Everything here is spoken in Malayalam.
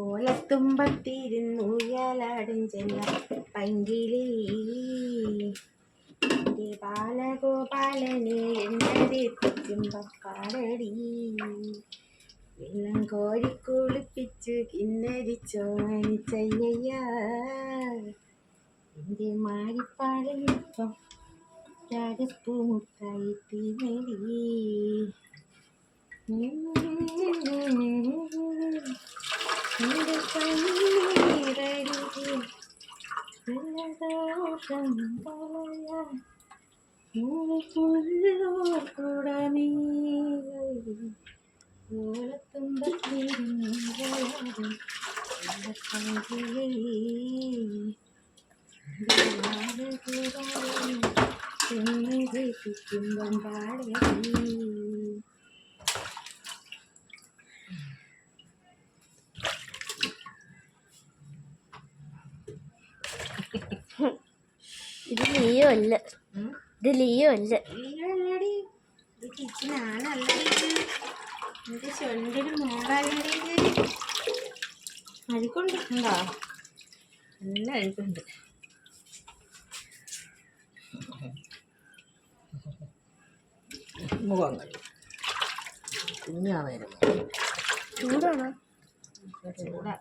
ഓലത്തുമ്പത്തിരുന്നുയലാടും പങ്കിലി. എന്റെ ബാലഗോപാലനെ എണ്ണതെത്തിക്കുമ്പക്കാടടി വെള്ളം കോരി കുളിപ്പിച്ചു കിന്നരിച്ചോ അനിച്ചയ്യ എന്റെ മാരിപ്പാളിപ്പം രാജപ്പൂ മുത്തായി തീമടി എന്റെ കണ്ണീരരുകെ ജലദോഷം കളയാൻ പാടേ ഇത് ലിയോ അല്ല. ഇത് ലിയോ അല്ല. നല്ല അഴുക്കുണ്ട്. മുഖം കഴിയും കുഞ്ഞാ വരും ചൂടാണോ? ചൂടാ.